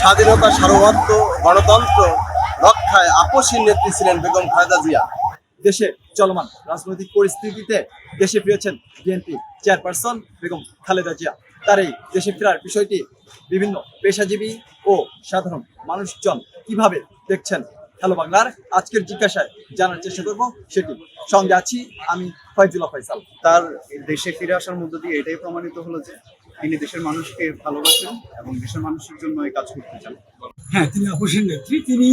স্বাধীনতা সার্বভৌমত্ব গণতন্ত্র রক্ষায় আপসীর নেত্রী ছিলেন বেগম খালেদা জিয়া। দেশে চলমান রাজনৈতিক পরিস্থিতিতে দেশে ফিরেছেন বিএনপি চেয়ারপারসন বেগম খালেদা জিয়া। তার এই দেশে ফেরার বিষয়টি বিভিন্ন পেশাজীবী ও সাধারণ মানুষজন কীভাবে দেখছেন হ্যালো বাংলার আজকের জিজ্ঞাসায় জানার চেষ্টা করব সেটি। সঙ্গে আছি আমি ফয়জুল্লাহ ফয়সাল। তার দেশে ফিরে আসার মধ্য দিয়ে এটাই প্রমাণিত হলো যে তিনি দেশের মানুষকে ভালোবাসেন এবং দেশের মানুষের জন্য এই কাজ করতে চান। হ্যাঁ তিনি আপসের নেত্রী। তিনি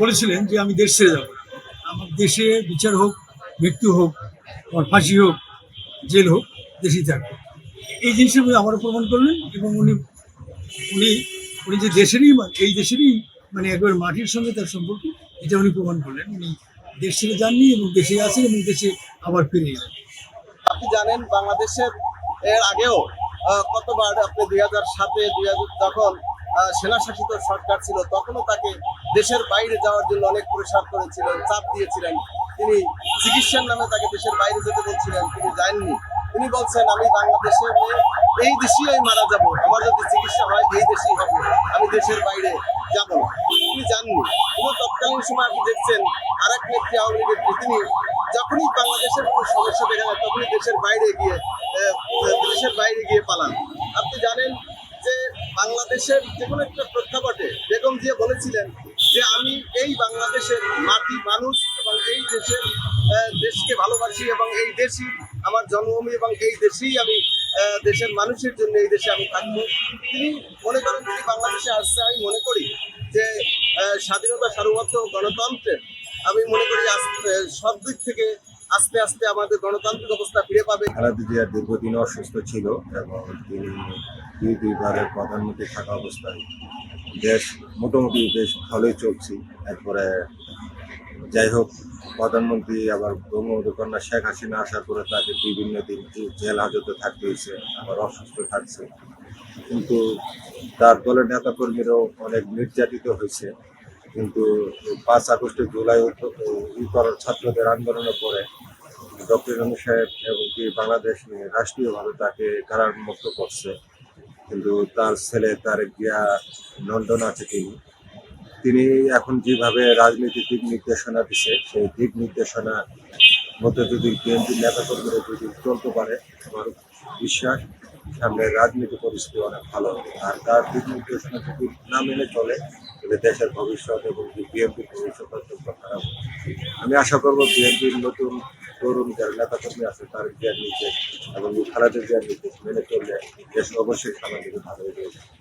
বলেছিলেন যে আমি দেশ ছেড়ে যাব আমার দেশে বিচার হোক মৃত্যু হোক আমার ফাঁসি হোক জেল হোক দেশেই থাকব। এই জিনিসের উনি আবারও প্রমাণ করলেন এবং উনি উনি উনি যে দেশেরই এই দেশেরই মানে একবার মাটির সঙ্গে তার সম্পর্ক এটা উনি প্রমাণ করলেন। উনি দেশ ছেড়ে যাননি এবং দেশে আছেন এবং দেশে আবার ফিরে এলেন। আপনি জানেন বাংলাদেশের এর আগেও কতবার আপনি দুই হাজার সাতে দুই হাজার যখন আহ, সেনা শাসিত সরকার ছিল তখনও তাকে দেশের বাইরে যাওয়ার জন্য অনেক প্রসার করেছিলেন চাপ দিয়েছিলেন। তিনি চিকিৎসার নামে তাকে দেশের বাইরে যেতে বলছিলেন তিনি যাননি। তিনি বলছেন আমি বাংলাদেশে এই দেশেই আমি মারা যাব। আমার যদি চিকিৎসা হয় এই দেশেই হবে। আমি দেশের বাইরে যাব। তিনি যাননি। কিন্তু তৎকালীন সময় আপনি দেখছেন আর এক নেত্রী আওয়ামী লীগের তিনি যখনই বাংলাদেশের কোনো সমস্যা দেখা যায় তখনই দেশের বাইরে গিয়ে দেশের বাইরে গিয়ে পালান। আপনি জানেন যে বাংলাদেশের যে কোনো একটা প্রেক্ষাপটে বেগম জিয়া বলেছিলেন যে আমি এই বাংলাদেশের মাটি মানুষ এবং এই দেশের দেশকে ভালোবাসি এবং এই দেশই আমার জন্মভূমি এবং এই দেশেই আমি দেশের মানুষের জন্য এই দেশে আমি থাকব। তিনি মনে করেন তিনি বাংলাদেশে আসছে। আমি মনে করি যে স্বাধীনতা সার্বভৌমত্ব গণতন্ত্রের, আমি মনে করি সব দিক থেকে আস্তে আস্তে আমাদের গণতান্ত্রিক অবস্থা ফিরে পাবে। খালেদা জিয়া দীর্ঘদিন অসুস্থ ছিল এবং তিনি দুই দুইবারের প্রধানমন্ত্রী থাকা অবস্থায় দেশ মোটামুটি বেশ ভালোই চলছে। এরপরে যাই হোক, প্রধানমন্ত্রী আবার বঙ্গবন্ধু কন্যা শেখ হাসিনা আসার পরে তাকে বিভিন্ন দিন জেল হাজতে থাকতে হয়েছে, আবার অসুস্থ থাকছে। কিন্তু তার দলের নেতা কর্মীরাও অনেক নির্যাতিত হয়েছে। কিন্তু পাঁচ আগস্টে জুলাই ই করার ছাত্রদের আন্দোলনের পরে ডক্টর ইমাম সাহেব এবং কি বাংলাদেশ নিয়ে রাষ্ট্রীয়ভাবে তাকে কারামুক্ত করছে। কিন্তু তার ছেলে তার গিয়া লন্ডন আছে তিনি। তিনি এখন যেভাবে রাজনীতির দিক নির্দেশনা দিছে, সেই দিক নির্দেশনা মধ্যে যদি বিএনপি নেতাকর্মীরা যদি চলতে পারে, আমার বিশ্বাস সামনে রাজনীতি পরিস্থিতি অনেক ভালো হবে। আর তার দিক নির্দেশনা যদি না মেনে চলে দেশের ভবিষ্যৎ এবং বিএনপির ভবিষ্যৎ অত্যন্ত খারাপ। আমি আশা করব বিএনপির নতুন তরুণ যারা নেতাকর্মী আছে, তার জ্ঞান নিতে এবং খালাদের জ্ঞান নিতে মেনে চললে দেশ অবশ্যই সামাজিক ভালো হয়ে যাবে